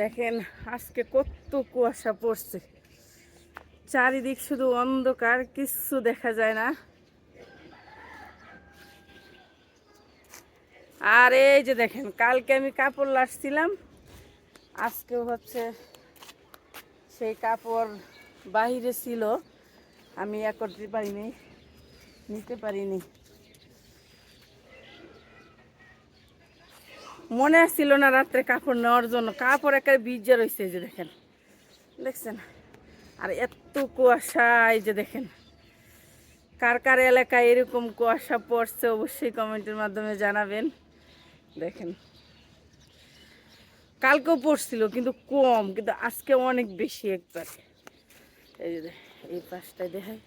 দেখেন, আজকে কত কুয়াশা পড়ছে। চারিদিক শুধু অন্ধকার, কিচ্ছু দেখা যায় না। আর এই যে দেখেন, কালকে আমি কাপড় লাসছিলাম আজকেও হচ্ছে সেই কাপড় বাহিরে ছিল। আমি ইয়া করতে পারিনি, নিতে পারিনি। মনে আসছিল না রাত্রে কাপড় নেওয়ার জন্য। কাপড় একেবারে ভিজে রয়েছে এই যে দেখেন। দেখছেন? আর এত কুয়াশা এই যে দেখেন। কার কার এলাকায় এরকম কুয়াশা পড়ছে অবশ্যই কমেন্টের মাধ্যমে জানাবেন। দেখেন। কালকেও পড়ছিল, কিন্তু কম, কিন্তু আজকে অনেক বেশি একবার। এই যে এই পাশটায় দেখায়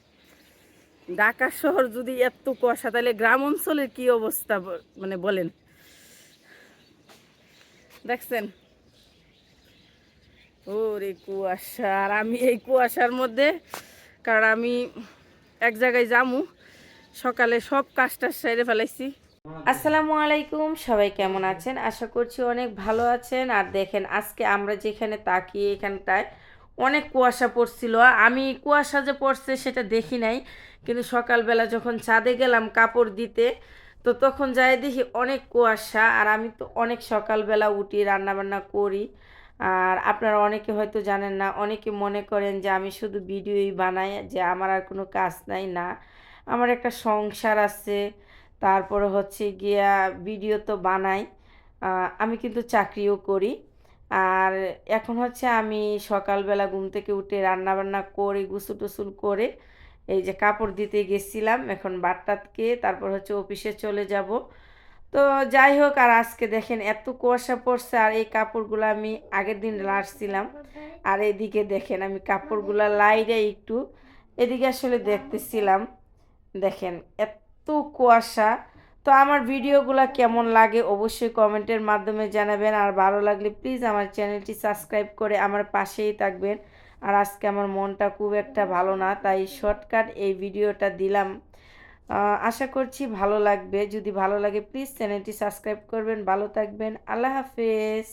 ঢাকা শহর যদি এত কুয়াশা, তাহলে গ্রাম অঞ্চলের কি অবস্থা মানে বলেন? দেখছেন? ওরে কুয়াশা। আর আমি এই কুয়াশার মধ্যে, কারণ আমি এক জায়গায় যামু, সকালে সব কাজটা সেরে ফেলাইছি। আসসালামু আলাইকুম, সবাই কেমন আছেন? আশা করছি অনেক ভালো আছেন। আর দেখেন, আজকে আমরা যেখানে তাকিয়ে এখানটায় অনেক কুয়াশা পড়ছিল। আমি কুয়াশা যে পড়ছে সেটা দেখি নাই, কিন্তু সকালবেলা যখন ছাদে গেলাম কাপড় দিতে তো তখন যাই দেখি অনেক কুয়াশা আর আমি তো অনেক সকালবেলা উঠি, রান্নাবান্না করি। আর আপনারা অনেকে হয়তো জানেন না, অনেকে মনে করেন যে আমি শুধু ভিডিওই বানাই, যে আমার আর কোনো কাজ নাই, না। আমার একটা সংসার আছে, তারপরে হচ্ছে গিয়া ভিডিও তো বানাই আমি কিন্তু চাকরিও করি। আর এখন হচ্ছে আমি সকালবেলা ঘুম থেকে উঠে রান্নাবান্না করে গুসু টুসুল করে এই যে কাপড় দিতে গেছিলাম, এখন বাটটাতকে, তারপর হচ্ছে অফিসে চলে যাব। তো যাই হোক, আর আজকে দেখেন এত কুয়াশা পড়ছে, আর এই কাপড়গুলো আমি আগের দিন লাড়ছিলাম। আর এদিকে দেখেন আমি কাপড়গুলো লাইরে একটু, এদিকে আসলে দেখতেছিলাম। দেখেন এত কুয়াশা। তো আমার ভিডিওগুলো কেমন লাগে অবশ্যই কমেন্টের মাধ্যমে জানাবেন, আর ভালো লাগলে প্লিজ আমার চ্যানেলটি সাবস্ক্রাইব করে আমার পাশেই থাকবেন। আর আজকে আমার মনটা খুব একটা ভালো না, তাই শর্টকাট এই ভিডিওটা দিলাম। আশা করছি ভালো লাগবে। যদি ভালো লাগে প্লিজ চ্যানেলটি সাবস্ক্রাইব করবেন। ভালো থাকবেন। আল্লাহ হাফেজ।